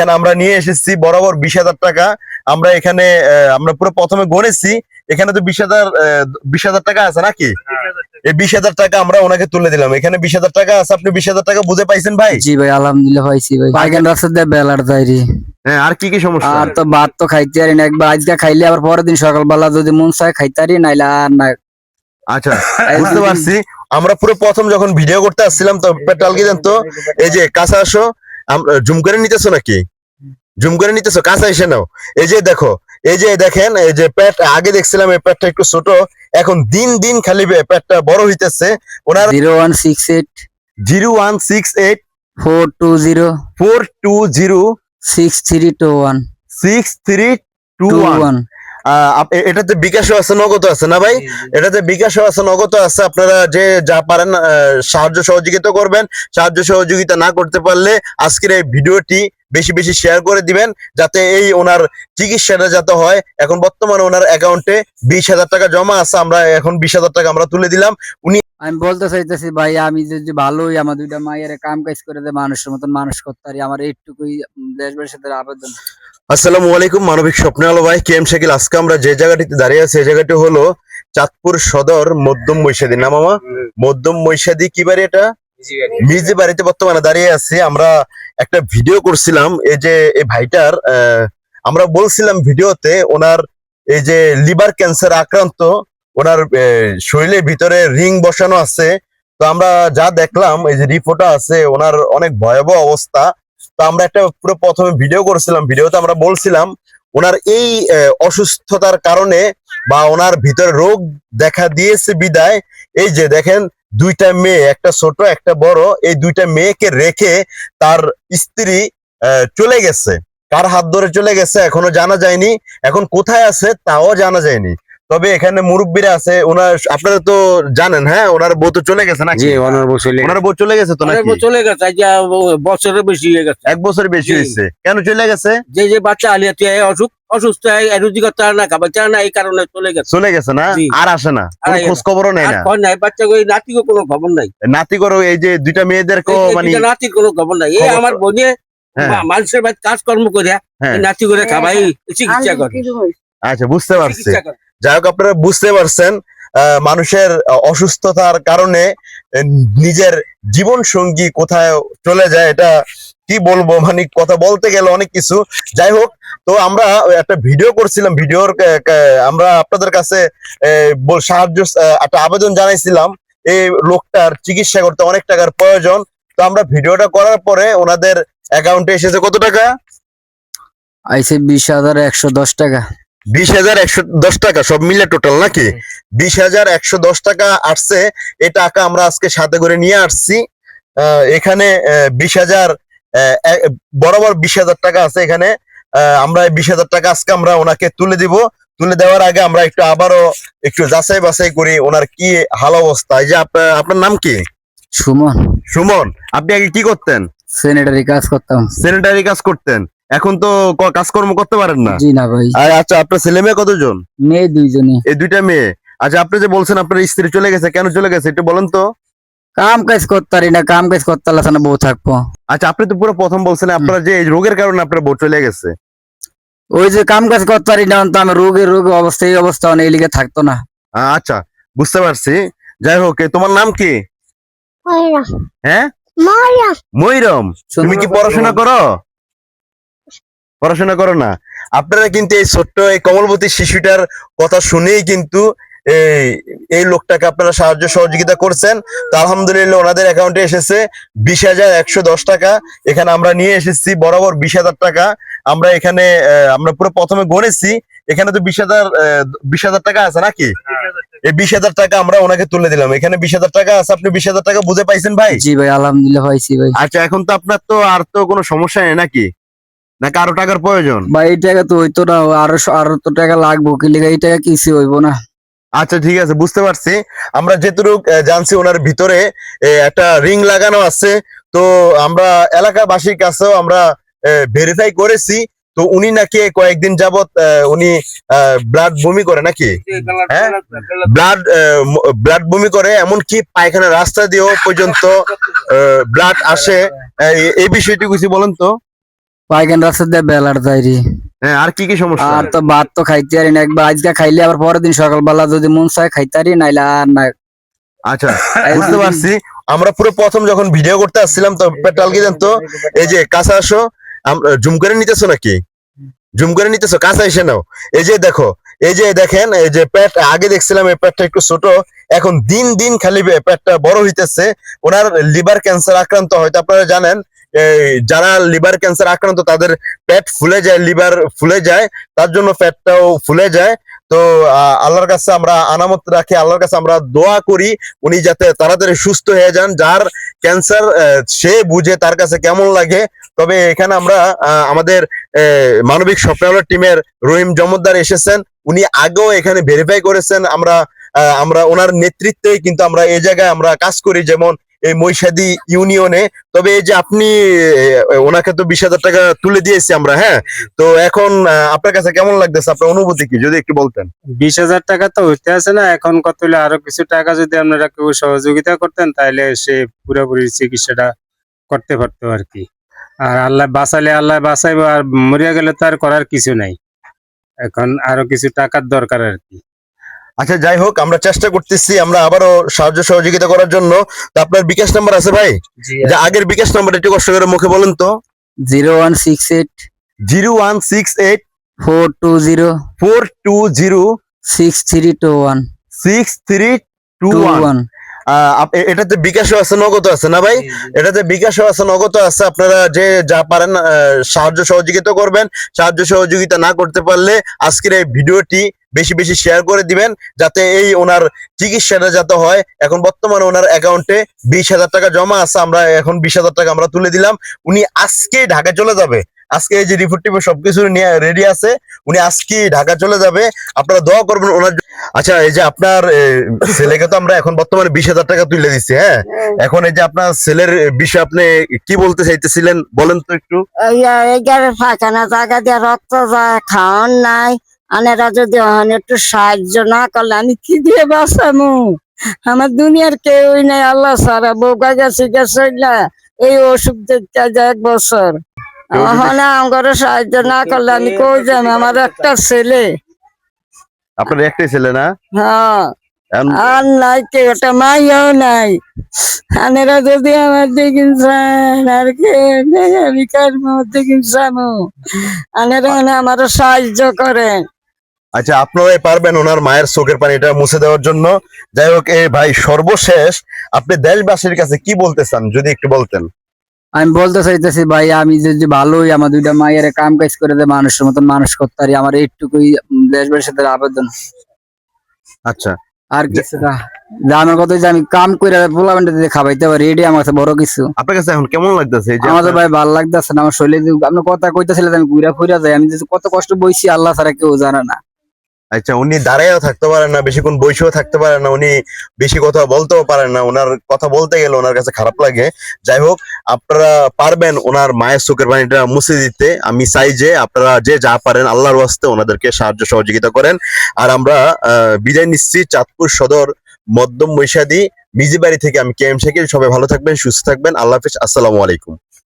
এখানে আমরা নিয়ে এসেছি বরাবর বিশ হাজার টাকা। আমরা এখানে আহ, আমরা পুরো প্রথমে গণেছি। এখানে তো বিশ হাজার বিশ হাজার টাকা আছে নাকি? এই বিশ হাজার টাকা আমরা ওনাকে তুলে দিলাম। এখানে বিশ হাজার টাকা আছে আপনি বিশ হাজার টাকা বুঝে পাইছেন ভাই? জি ভাই আলহামদুলিল্লাহ পাইছি ভাই। পাইকান রাস্তা দিয়ে বেলার যাইরি হ্যাঁ আর কি কি সমস্যা? আর তো ভাত তো খাইতে পারি না। একবার আজকে খাইলে আবার পরের দিন সকালবেলা যদি মন চায় খাইতে পারি নাইলে আর না। আচ্ছা বুঝতে পারছি। আমরা পুরো প্রথম যখন ভিডিও করতে আসছিলাম তো পেট্রোল কি জানতো? এই যে কাছে আসো জুম করে নিতেছো নাকি? জুম করে নিতেছো কাছে এসে নাও। এই যে দেখো এই যে দেখেন এই যে প্যাট আগে দেখছিলাম এই প্যাটটা একটু ছোট এখন দিন দিন খালি প্যাটটা বড় হইতেছে। ওনার zero one six eight zero one six eight four two zero four two zero six three two one six three two one. এটাতে বিকাশও আছে নগদ আছে না ভাই? এটাতে বিকাশও আছে নগদ আছে। আপনারা যে যা পারেন সাহায্য সহযোগিতা করবেন। সাহায্য সহযোগিতা না করতে পারলে আজকের এই ভিডিওটি বেশি বেশি শেয়ার করে দিবেন যাতে এই ওনার চিকিৎসাটা যাতে হয়। এখন বর্তমানে ওনার অ্যাকাউন্টে বিশ হাজার টাকা জমা আছে আমরা এখন বিশ হাজার টাকা আমরা তুলে দিলাম। উনি আমি বলতে চাইতেছি ভাই আমি যদি ভালোই আমার দুইটা মায়ের কাম কাজ করে দেয় মানুষের মতন মানুষ করতে পারি। আমার এইটুকুই দেশবাসীর সাথে আবেদন। আসসালামু আলাইকুম, মানবিক স্বপ্নে আলো ভাই, কে এম শাকিল? আজকে আমরা যে জায়গাটিতে দাঁড়িয়ে আছি এই জায়গাটি হলো চাঁদপুর সদর মধ্যম মৈশাদি না মামা? মধ্যম মৈশাদি কি বাড়ি এটা? মিজি বাড়িতে বর্তমানে দাঁড়িয়ে আছি। আমরা একটা ভিডিও করছিলাম, এই যে এই ভাইটার আমরা বলছিলাম ভিডিওতে ওনার এই যে লিভার ক্যান্সার আক্রান্ত, ওনার শরীরের ভিতরে রিং বসানো আছে। তো আমরা যা দেখলাম, এই যে রিপোর্টটা আছে, ওনার অনেক ভয়াবহ অবস্থা। তো আমরা একটা পুরো প্রথমে ভিডিও করেছিলাম ভিডিওতে আমরা বলছিলাম, ওনার এই অসুস্থতার কারণে বা ওনার ভিতরে রোগ দেখা দিয়েছে বিদায়। এই যে দেখেন, দুইটা মেয়ে, একটা ছোট, একটা বড়, এই দুইটা মেয়েকে রেখে তার স্ত্রী চলে গেছে। কার হাত ধরে চলে গেছে এখনও জানা যায়নি। এখন কোথায় আছে তাও জানা যায়নি। তবে এখানে মুরব্বীরা আছে ওনার আপনারা তো জানেন হ্যাঁ? ওনার বউ তো চলে গেছে নাকি? জি অনার বসলে ওনার বউ চলে গেছে তো নাকি? চলে গেছে আজ বছরের বেশি হয়ে গেছে। এক বছর বেশি হয়েছে। কেন চলে গেছে? যে যে বাচ্চা আলিয়া তুই অসুখ অসুস্থ হয় রুজি করতে না খাবার চায় না এই কারণে চলে গেছে। চলে গেছে না? আর আসে না? খোঁজ খবরও না। নাই বাচ্চা ওই নাতিকে কোনো খবর নাই। নাতি করো এই যে দুইটা এই মানে নাতির কোনো খবর নাই। এই আমার বোনে হ্যাঁ। মানুষের বাড়ি কাজকর্ম করে হ্যাঁ। নাতি করে খাবাই চিকিৎসা করে। আচ্ছা বুঝতে পারছি। যাই হোক আপনারা বুঝতে পারছেন আহ, মানুষের অসুস্থতার কারণে নিজের জীবন সঙ্গী কোথায় চলে যায় এটা কি বলব মানে কথা বলতে গেলে অনেক কিছু। যাই হোক তো আমরা একটা ভিডিও করছিলাম ভিডিওর আমরা আপনাদের কাছে আহ, সাহায্য একটা আবেদন জানাইছিলাম। এই লোকটার চিকিৎসা করতে অনেক টাকার প্রয়োজন। তো আমরা ভিডিওটা করার পরে ওনাদের অ্যাকাউন্টে এসেছে কত টাকা? আইসে বিশ হাজার একশো দশ টাকা। বিশ হাজার একশো দশ টাকা সব মিলে টোটাল নাকি? বিশ হাজার একশো দশ টাকা আসছে এই টাকা আমরা আজকে সাথে করে নিয়ে আসছি। আহ, এখানে বিশ হাজার বরাবর বিশ হাজার টাকা আছে এখানে। আহ, আমরা বিশ হাজার টাকা আজকে আমরা ওনাকে তুলে দিব। তুলে দেওয়ার আগে আমরা একটু আবারও একটু যাচাই বাছাই করি ওনার কি হাল অবস্থা। এই যে আপনার আপনার নাম কি? সুমন। সুমন আপনি আগে কি করতেন? সেনেটারি কাজ করতাম। স্যানিটারি কাজ করতেন। এখন তো কাজকর্ম করতে পারেন না? জি না ভাই। আর আচ্ছা আপনার ছেলে মেয়ে কতজন? মেয়ে দুইজনই এই দুইটা মেয়ে। আচ্ছা আপনি যে বলছেন আপনার স্ত্রী চলে গেছে কেন চলে গেছে একটু বলেন তো। কাম কাজ করতে পারি না কাম কাজ করতে না বউ থাকব। আচ্ছা আপনি তো পুরো প্রথম বলছেন আপনার যে এই রোগের কারণে আপনার বউ চলে গেছে। ওই যে কাম কাজ করতে পারি না তো আমি রোগের রোগ অবস্থা এই অবস্থা অনেক এই লিগে থাকতো না। আচ্ছা বুঝতে পারছি। যাই হোক তোমার নাম কি? হ্যাঁ? ময়রা। ময়রম। তুমি কি পড়াশোনা করো? পড়াশোনা করো না। আপনারা কিন্তু এই ছোট্ট এই কমলবতী শিশুটার কথা শুনেই কিন্তু এই এই লোকটাকে আপনারা সাহায্য সহযোগিতা করছেন। তো আলহামদুলিল্লাহ ওনাদের অ্যাকাউন্টে এসেছে বিশ হাজার একশো দশ টাকা। এখানে আমরা নিয়ে এসেছি বরাবর বিশ হাজার টাকা। আমরা এখানে আমরা পুরো প্রথমে গণেছি। এখানে তো বিশ হাজার বিশ হাজার টাকা আছে নাকি? এই বিশ হাজার টাকা আমরা ওনাকে তুলে দিলাম। এখানে বিশ হাজার টাকা আছে। আপনি বিশ হাজার টাকা বুঝে পাইছেন ভাই? জি ভাই আলহামদুলিল্লাহ পাইছি ভাই। আচ্ছা এখন তো আপনার তো আর তো কোনো সমস্যা নেই নাকি? নাকি আরও টাকার প্রয়োজন? ভাই এই টাকা তো হইতো না আরও আরও তো টাকা লাগবো কি লিগে এই টাকা কিছু হইবো না? আচ্ছা ঠিক আছে বুঝতে পারছি। আমরা আহ, জানছি ওনার ভিতরে একটা রিং লাগানো আছে। তো আমরা এলাকাবাসীর কাছেও আমরা ভেরিফাই করেছি। তো উনি নাকি কয়েকদিন যাবত আহ, উনি ব্লাড বমি করে নাকি? হ্যাঁ? ব্লাড ব্লাড বমি করে এমনকি পায়খানা রাস্তা দিয়েও পর্যন্ত ব্লাড আসে। এই বিষয়টি কিছু বলেন তো? পাইকান রাস্তা দিয়ে বেলার যাইরি হ্যাঁ আর কি কি সমস্যা? আর তো ভাত তো খাইতে পারি না। একবার আজকে খাইলে আবার পরের দিন সকালবেলা যদি মন চায় খাইতে পারি নাইলে আর না। আচ্ছা বুঝতে পারছি। আমরা পুরো প্রথম যখন ভিডিও করতে আসছিলাম তো পেট্রোল কি জানতো? এই যে কাঁচা আসো জুম করে নিতেছো নাকি? জুম করে নিতেছো কাঁচা এসে নাও। এই যে দেখো এই যে দেখেন, এই যে প্যাট আগে দেখছিলাম এই প্যাটটা একটু ছোট, এখন দিন দিন খালি প্যাটটা বড় হইতেছে। ওনার লিভার ক্যান্সার আক্রান্ত হয়তো আপনারা জানেন যারা লিভার ক্যান্সার আক্রান্ত, তাদের পেট ফুলে যায় লিভার ফুলে যায়, তার জন্য পেটটাও ফুলে যায়। তো আল্লাহর কাছে আমরা আনামত রাখি, আল্লাহর কাছে আমরা দোয়া করি, উনি যাতে তাড়াতাড়ি সুস্থ হয়ে যান, যার ক্যান্সার সে বুঝে তার কাছে কেমন লাগে। তবে এখানে আমরা আমাদের মানবিক স্বপ্নালয় টিমের রহিম জমদ্দার এসেছেন। উনি আগেও এখানে ভেরিফাই করেছেন, আমরা আমরা ওনার নেতৃত্বে কিন্তু আমরা এই জায়গায় আমরা কাজ করি। যেমন এই মহিষাদি ইউনিয়নে তবে এই যে আপনি ওনাকে তো বিশ হাজার টাকা তুলে দিয়েছি আমরা হ্যাঁ? তো এখন আপনার কাছে কেমন লাগতেছে? আপনার অনুভূতি কি? যদি একটু বলতেন। বিশ হাজার টাকা তো হইতে আছে না, এখন কত হলে আরও কিছু টাকা যদি আপনারা কেউ সহযোগিতা করতেন তাহলে সে পুরোপুরি চিকিৎসাটা করতে পারতো আর কি। আর আল্লাহ বাঁচালে আল্লাহ বাঁচাইবো, আর মরিয়া গেলে তো আর করার কিছু নাই। এখন আরও কিছু টাকার দরকার আর কি। আচ্ছা যাই হোক আমরা চেষ্টা করতেছি আমরা আবারও সাহায্য সহযোগিতা করার জন্য। তো আপনার বিকাশ নাম্বার আছে ভাই? যে আগের বিকাশ নাম্বার একটু কষ্ট করে মুখে বলেন তো। Zero one six eight zero one six eight four two zero four two zero six three two one six three two one. এটাতে বিকাশও আছে নগদ আছে না ভাই? এটাতে বিকাশও আছে নগদ আছে। আপনারা যে যা পারেন সাহায্য সহযোগিতা করবেন। সাহায্য সহযোগিতা না করতে পারলে আজকের এই ভিডিওটি বেশি বেশি শেয়ার করে দিবেন যাতে এই ওনার চিকিৎসাটা যাতে হয়। এখন বর্তমানে ওনার অ্যাকাউন্টে বিশ হাজার টাকা জমা আছে আমরা এখন বিশ হাজার টাকা আমরা তুলে দিলাম। উনি আজকে ঢাকা চলে যাবে। আজকে এই যে রিপোর্ট টিপোর্ট সবকিছু নিয়ে রেডি আছে উনি আজকে ঢাকা চলে যাবে। আপনারা দোয়া করবেন ওনার আচ্ছা এই যে আপনার ছেলেকে তো আমরা এখন বর্তমানে বিশ হাজার টাকা তুলে দিচ্ছি হ্যাঁ? এখন এই যে আপনার ছেলের বিষয়ে আপনি কি বলতে চাইতেছিলেন বলেন তো একটু। পায়খানা জায়গা দিয়ে রক্ত যায় খাওয়ান নাই আনেরা যদি একটু সাহায্য না করলে আমি কি দিয়ে বাঁচামু? আমার দুনিয়ার কেউই নেই আল্লাহ সারা বউকা গেছে গেছে এই অসুখ দেখতে যায় এক বছর। এখন আমার সাহায্য না করলে আমি কই যাম? আমার একটা ছেলে। আপনার একটাই ছেলে না? হ্যাঁ। আর নাই কে ওটা মাইয়াও নাই। আনেরা যদি আমার দেখিন চান আর কে আমি কার মধ্যে কিনছামু আনেরা মানে আমারও সাহায্য করেন আচ্ছা আপনারাই পারবেন ওনার মায়ের চোখের পানি এটা মুছে দেওয়ার জন্য। যাই হোক এই ভাই সর্বশেষ আপনি দেশবাসীর কাছে কি বলতে চান যদি একটু বলতেন? আমি বলতে চাইতেছি ভাই আমি যদি ভালোই আমার দুইটা মায়ের কাম কাজ করে দেয় মানুষের মতন মানুষ করতে পারি আমার এইটুকুই দেশবাসীর সাথে আবেদন। আচ্ছা। আর কিছু না। আমার কথা যে আমি কাম করে পোলাবেন্টা দিয়ে খাবাইতে পারি এটাই আমার কাছে বড় কিছু। আপনার কাছে এখন কেমন লাগতেছে আমাদের ভাই ভালো লাগতেছে না আমার শরীরে যে আপনি কথা কইতেছিলেন আমি ঘুরা ফুরা যাই আমি যে কত কষ্ট বইছি আল্লাহ ছাড়া কেউ জানে না। আচ্ছা উনি দাঁড়াইও থাকতে পারেন না, বেশিক্ষণ বসেও থাকতে পারেন না, উনি বেশি কথা বলতেও পারেন না ওনার কথা বলতে গেলে ওনার কাছে খারাপ লাগে। যাই হোক, আপনারা পারবেন ওনার মায়ের চোখের পানিটা মুছে দিতে। আমি চাই যে আপনারা যে যা পারেন আল্লাহর ওয়াস্তে ওনাদেরকে সাহায্য সহযোগিতা করেন। আর আমরা বিদায় নিচ্ছি চাঁদপুর সদর মধ্যম মৈশাদি মিজিবাড়ি থেকে আমি কে এম সবাই ভালো থাকবেন, সুস্থ থাকবেন। আল্লাহ হাফিজ, আসসালামু আলাইকুম।